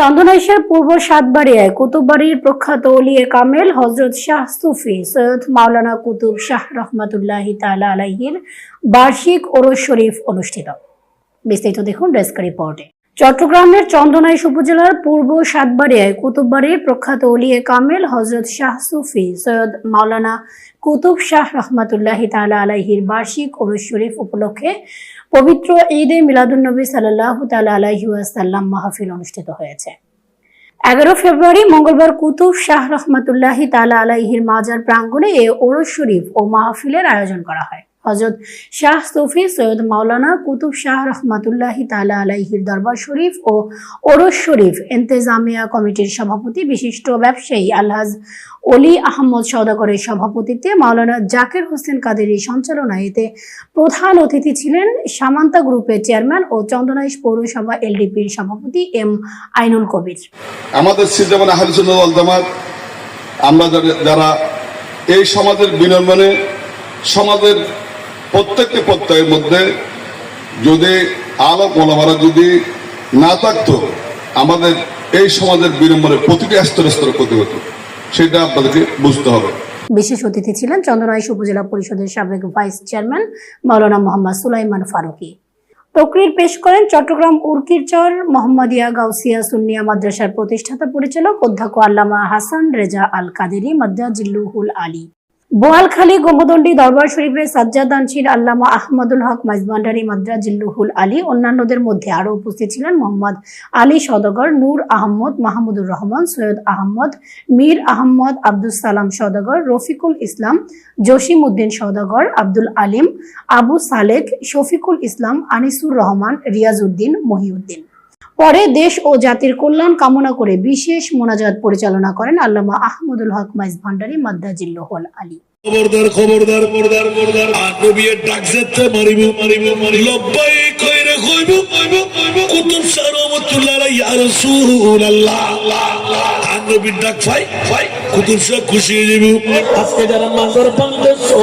চন্দনাইশের পূর্ব সাতবাড়িয়ায় কুতুববাড়ির প্রখ্যাত অলিয়ে কামেল হজরত শাহ সুফি সৈয়দ মাওলানা কুতুব শাহ রহমাতুল্লাহ তালা আলাহির বার্ষিক ওরস শরীফ অনুষ্ঠিত। বিস্তারিত দেখুন ডেস্ক রিপোর্টে। চট্টগ্রামের চন্দনাইশ উপজেলার পূর্ব সাতবাড়িয়ায় কুতুববাড়ির প্রখ্যাত ওলিয়ে কামেল হজরত শাহ সুফি সৈয়দ মাওলানা কুতুব শাহ রহমাতুল্লাহ তালা আলাইহির বার্ষিক ওরস শরীফ উপলক্ষে পবিত্র ঈদে মিলাদুন্নবী সাল্লাহ তালা আলাহি ওয়াসাল্লাম মাহফিল অনুষ্ঠিত হয়েছে। এগারো ফেব্রুয়ারি মঙ্গলবার কুতুব শাহ রহমাতুল্লাহি তালা আলাইহির মাজার প্রাঙ্গণে এ ওরস শরীফ ও মাহফিলের আয়োজন করা হয়। হজরত শাহ সুফি সৈয়দ মাওলানা কুতুব শাহ রহমাতুল্লাহি তালা আলাইহির দরবার শরীফ ও ওরস শরীফ এন্তেজামিয়া কমিটির সভাপতি, বিশিষ্ট ব্যবসায়ী আলহাজ অলি আহমদ সওদাগরের সভাপতিত্বে মাওলানা জাকির হোসেন কাদেরী সঞ্চালনায় এতে প্রধান অতিথি ছিলেন সামান্তা গ্রুপের চেয়ারম্যান ও চন্দনাইশ পৌরসভা এলডিপির সভাপতি এম আইনুল কবির। আমাদের আমরা যারা এই সমাজের বিনির্মাণে সমাজের প্রত্যেকটি প্রত্যয়ের মধ্যে যদি আলোক ওলামারা যদি না থাকতো, আমাদের এই সমাজের বিনির্মাণে প্রতিটি স্তরে স্তরে ক্ষতি হতো। সেটা আপনাদেরকে বুঝতে হবে। বিশেষ অতিথি ছিলেন চন্দনাইশ উপজেলা পরিষদের সাবেক ভাইস চেয়ারম্যান মাওলানা মোহাম্মদ সুলাইমান ফারুকি। তকরির পেশ করেন চট্টগ্রাম উর্কিরচর মোহাম্মদিয়া গাউসিয়া সুন্নিয়া মাদ্রাসার প্রতিষ্ঠাতা পরিচালক অধ্যক্ষ আল্লামা হাসান রেজা আল কাদেরি মাদ্রাজিল্লুহুল আলী। বোয়ালখালী গোমদন্ডি দরবার শরীফের সাজ্জাদানশীল আল্লামা আহমদুল হক মাইজবান্ডারি মাদ্রাজিল্লুহুল আলী অন্যান্যদের মধ্যে আরও উপস্থিত ছিলেন মোহাম্মদ আলী সদগর, নূর আহমদ মাহমুদুর রহমান, সৈয়দ আহমদ মীর আহমদ আব্দুল সালাম সদাগর, রফিকুল ইসলাম জসিম উদ্দিন সদাগর, আব্দুল আলিম আবু সালেক, শফিকুল ইসলাম, আনিসুর রহমান, রিয়াজউদ্দিন মহিউদ্দিন। পরে দেশ ও জাতির কল্যাণ কামনা করে বিশেষ মোনাজাত পরিচালনা করেন আল্লামা আহমদুল হক মাইজ ভান্ডারী মাদ্দাজিল্লোহল আলী। খবরদার খবরদার খবরদার খবরদার। আর নবিয়ে ডাক যেতে মারিব মারিব মারিব। লব্বাই কইরে কইব কইব কইব কুতুব শাহ রহমাতুল্লাহ ইয়া রাসূলুল্লাহ। আর নবীর ডাক ফাই ফাই। কুতুব শাহ খুশি হয়ে যাবে। আজকে যারা মাজার ভাঙতেছো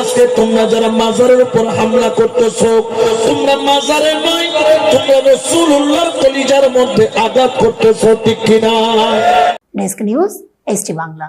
আজকে তোমরা যারা মাজারের উপর হামলা করতেছো, তোমরা মাজারে নয় তোমরা রসুল্লাহর কলিজার মধ্যে আঘাত করতেছো, ঠিক কিনা? Desk news ST Bangla